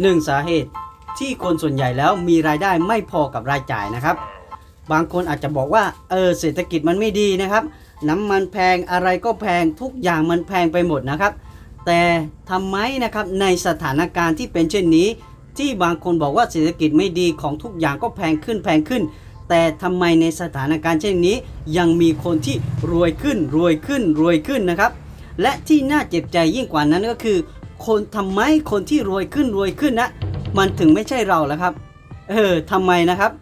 หนึ่งสาเหตุที่คนส่วนใหญ่แล้วมีรายได้ไม่พอกับรายจ่ายนะครับ บางคนอาจจะบอกว่าเออเศรษฐกิจมันไม่ดีนะครับ น้ำมันแพงอะไรก็แพงทุกอย่างมันแพงไปหมดนะครับ แต่ทำไมนะครับในสถานการณ์ที่เป็นเช่นนี้ ที่บางคนบอกว่าเศรษฐกิจไม่ดีของทุกอย่างก็แพงขึ้นแพงขึ้น แต่ทำไมในสถานการณ์เช่นนี้ ยังมีคนที่รวยขึ้นรวยขึ้นรวยขึ้นนะครับ และที่น่าเจ็บใจยิ่งกว่านั้นก็คือ คนทำไมคนที่รวยขึ้นรวยขึ้นนะ มันถึงไม่ใช่เราแล้วครับ เออทำไมนะครับ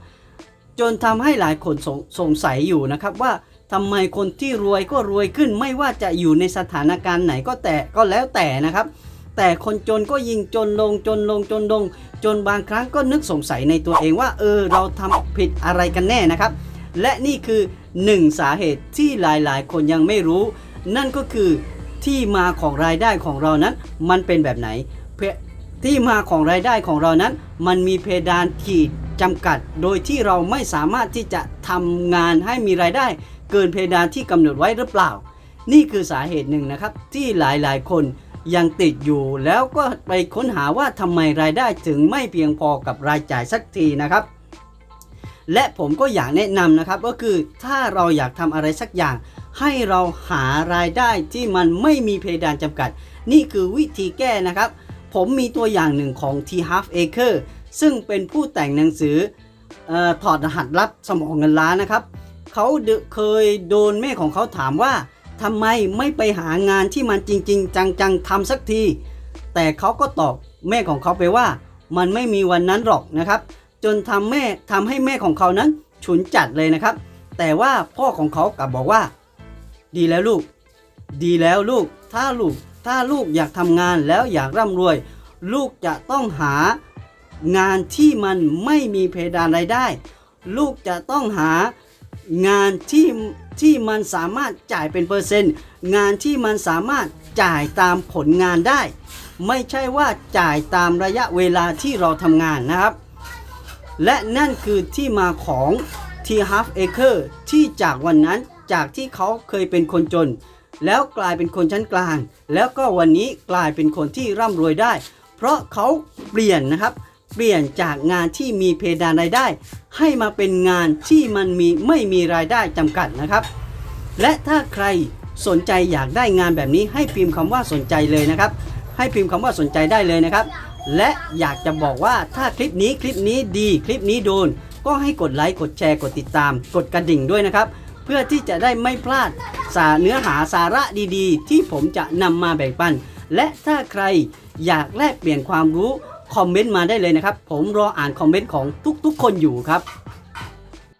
จนทำให้หลายคนสงสงสัยอยู่นะครับว่าทำไมคนที่รวยก็รวยขึ้น ไม่ว่าจะอยู่ในสถานการณ์ไหนก็แต่ก็แล้วแต่นะครับ แต่คนจนก็ยิ่งจนลงจนลงจนลง จนบางครั้งก็นึกสงสัยในตัวเองว่า เออ เราทำผิดอะไรกันแน่นะครับ และนี่คือหนึ่งสาเหตุที่หลายๆ คนยังไม่รู้ นั่นก็คือ ที่มาของรายได้ของเรานั้น มันเป็นแบบไหนเพที่มาของรายได้ของเรานั้น มันมีเพดานขีดจำกัด โดยที่เราไม่สามารถที่จะทำงานให้มีรายได้ เกินเพดานที่กำหนดไว้หรือเปล่า นี่คือสาเหตุหนึ่งนะครับ ที่หลายๆ คนยังติดอยู่ แล้วก็ไปค้นหาว่าทำไมรายได้ถึงไม่เพียงพอกับรายจ่ายสักทีนะครับ และผมก็อยากแนะนำนะครับก็คือถ้าเราอยากทำอะไรสักอย่าง ให้เราหารายได้ที่มันไม่มีเพดานจำกัด นี่คือวิธีแก้นะครับ ผมมีตัวอย่างหนึ่งของ T Half Acre ซึ่งเป็นผู้แต่งหนังสือออถอดรหัสลับสมองเงินล้านนะครับ เขาเดเคยโดนแม่ของเขาถามว่าทำไมไม่ไปหางานที่มันจริง ๆ จังๆทำสักที แต่เขาก็ตอบแม่ของเขาไปว่า มันไม่มีวันนั้นหรอกนะครับ จนทำแม่ทำให้แม่ของเขานั้นฉุนจัดเลยนะครับ แต่ว่าพ่อของเขากลับบอกว่า ดีแล้วลูก ดีแล้วลูก ถ้าลูก ถ้าลูกอยากทำงานแล้วอยากร่ำรวย ลูกจะต้องหางานที่มันไม่มีเพดานรายได้ ลูกจะต้องหางานที่ที่มันสามารถจ่ายเป็นเปอร์เซ็นต์ งานที่มันสามารถจ่ายตามผลงานได้ ไม่ใช่ว่าจ่ายตามระยะเวลาที่เราทำงานนะครับ และนั่นคือที่มาของ T Half Acre ที่จากวันนั้น จากที่เขาเคยเป็นคนจน แล้วกลายเป็นคนชั้นกลาง แล้วก็วันนี้กลายเป็นคนที่ร่ำรวยได้ เพราะเขาเปลี่ยนนะครับ เปลี่ยนจากงานที่มีเพดานรายได้ ให้มาเป็นงานที่มันมีไม่มีรายได้จำกัดนะครับ และถ้าใครสนใจอยากได้งานแบบนี้ให้พิมพ์คำว่าสนใจเลยนะครับ ให้พิมพ์คำว่าสนใจได้เลยนะครับ และอยากจะบอกว่าถ้าคลิปนี้คลิปนี้ดีคลิปนี้โดน ก็ให้กดไลค์กดแชร์กดติดตาม กดกระดิ่งด้วยนะครับ พื่อที่จะได้ไม่พลาด สาเนื้อหาสาระดีๆ ที่ผมจะนำมาแบ่งปัน และถ้าใครอยากแลกเปลี่ยนความรู้ คอมเมนต์มาได้เลยนะครับ ผมรออ่านคอมเมนต์ของทุกๆ คนอยู่ครับ